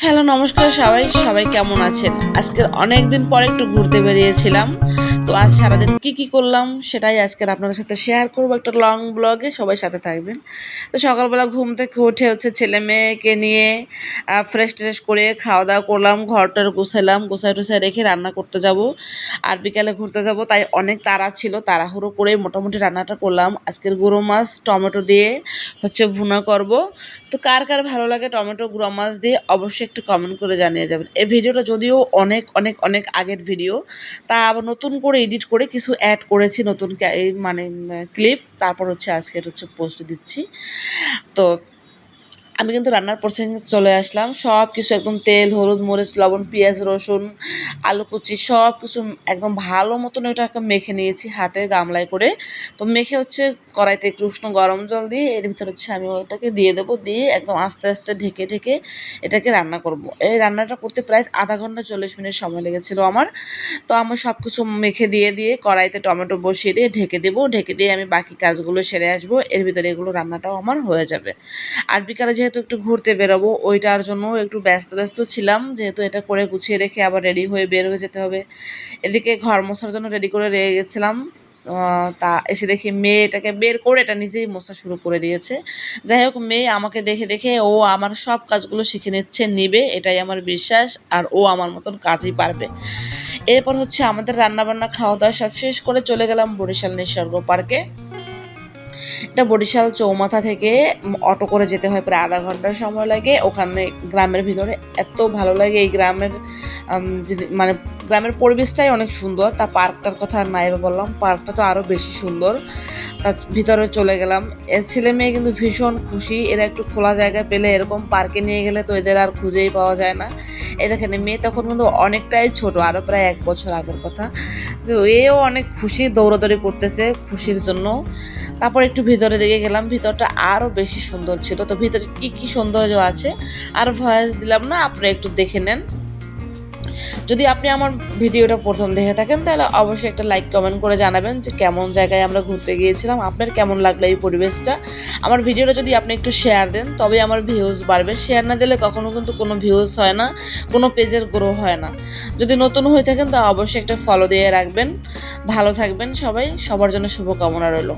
Hello নমস্কার সবাই। সবাই কেমন আছেন? আজকের অনেক দিন পর একটু ঘুরতে বেরিয়েছিলাম। তো আজ সারাদিন কি কি করলাম সেটাই আজকের আপনাদের সাথে শেয়ার করব একটা লং ব্লগে সবাই সাথে থাকবেন। তো সকালবেলা ঘুম থেকে উঠে হচ্ছে ছেলে মেয়েকে নিয়ে ফ্রেশ ট্রেশ করে খাওয়া দাওয়া করলাম ঘরটার গুছালাম গুছাই টুছাই রেখে রান্না করতে যাব। আর বিকালে ঘুরতে যাব, তাই অনেক তাড়া ছিল, তাড়াহুড়ো করে মোটামুটি রান্নাটা করলাম। আজকের গুঁড়ো মাছ, টমেটো দিয়ে হচ্ছে ভুনা করব। তো কার কার ভালো লাগে টমেটো, গুঁড়ো মাছ দিয়ে অবশ্যই একটু কমেন্ট করে জানিয়ে যাবেন। এই ভিডিওটা যদিও অনেক অনেক অনেক আগের ভিডিও তা আবার নতুন করে এডিট করে কিছু অ্যাড করেছি নতুন মানে ক্লিপ তারপর হচ্ছে আজকের হচ্ছে পোস্ট দিচ্ছি। তো আমি কিন্তু রান্নার প্রসেসে চলে আসলাম। সব কিছু একদম তেল, হলুদ, মরিচ, লবণ, পেঁয়াজ, রসুন, আলু কুচি সব কিছু একদম ভালো মতন ওটাকে মেখে নিয়েছি হাতে গামলায় করে। তো মেখে হচ্ছে কড়াইতে একটু উষ্ণ গরম জল দিয়ে এর ভিতরে হচ্ছে আমি ওটাকে দিয়ে দেবো। দিয়ে একদম আস্তে আস্তে ঢেকে ঢেকে এটাকে রান্না করব। এই রান্নাটা করতে প্রায় আধা ঘণ্টা চল্লিশ মিনিট সময় লেগেছিল আমার। তো আমার সব কিছু মেখে দিয়ে দিয়ে কড়াইতে টমেটো বসিয়ে দিয়ে ঢেকে দেবো। ঢেকে দিয়ে আমি বাকি কাজগুলো সেরে আসব। এর ভিতরে এগুলো রান্নাটাও আমার হয়ে যাবে। আর বিকালে যেহেতু একটু ঘুরতে বেরোবো, ওইটার জন্য একটু ব্যস্ত ব্যস্ত ছিলাম। যেহেতু এটা করে গুছিয়ে রেখে আবার রেডি হয়ে বের হয়ে যেতে হবে। এদিকে ঘর মোছার জন্য রেডি করে রেখে গেছিলাম। তা এসে দেখি মেয়ে এটাকে বের করে এটা নিজেই মোছা শুরু করে দিয়েছে। যাই হোক, মেয়ে আমাকে দেখে দেখে ও আমার সব কাজগুলো শিখে নিচ্ছে, নিবে, এটাই আমার বিশ্বাস, আর ও আমার মতন কাজই পারবে। এরপর হচ্ছে আমাদের রান্নাবান্না খাওয়া দাওয়া সব শেষ করে চলে গেলাম বরিশাল নিসর্গ পার্কে। এটা বরিশাল চৌমাথা থেকে অটো করে যেতে হয় প্রায় আধা ঘণ্টার সময় লাগে। ওখানে গ্রামের ভিতরে এত ভালো লাগে, এই গ্রামের মানে গ্রামের পরিবেশটাই অনেক সুন্দর। তা পার্কটার কথা নাই বললাম, পার্কটা তো আরও বেশি সুন্দর। তার ভিতরে চলে গেলাম। এর ছেলে মেয়ে কিন্তু ভীষণ খুশি, এরা একটু খোলা জায়গা পেলে এরকম পার্কে নিয়ে গেলে তো এদের আর খুঁজেই পাওয়া যায় না। এ দেখেন মেয়ে তখন কিন্তু অনেকটাই ছোট আরও প্রায় এক বছর আগের কথা। তো এও অনেক খুশি, দৌড়াদৌড়ি করতেছে খুশির জন্য। তারপর একটু ভিতরে দিকে গেলাম, ভিতরটা আরও বেশি সুন্দর ছিল। তো ভিতরে কি কি সৌন্দর্য আছে? আর ভয়েস দিলাম না আপনি একটু দেখে নেন। যদি আপনি আমার ভিডিওটা প্রথম দেখে থাকেন, তাহলে অবশ্যই একটা লাইক কমেন্ট করে জানাবেন যে কেমন জায়গায় আমরা ঘুরতে গিয়েছিলাম, আপনার কেমন লাগল এই পরিবেশটা। আমার ভিডিওটা যদি আপনি একটু শেয়ার দেন, তবে আমার ভিউজ বাড়বে। শেয়ার না দিলে কখনো কিন্তু কোনো ভিউজ হয় না, কোনো পেজের গ্রো হয় না। যদি নতুন হয়ে থাকেন, তা অবশ্যই একটা ফলো দিয়ে রাখবেন। ভালো থাকবেন সবাই, সবার জন্য শুভকামনা রইল।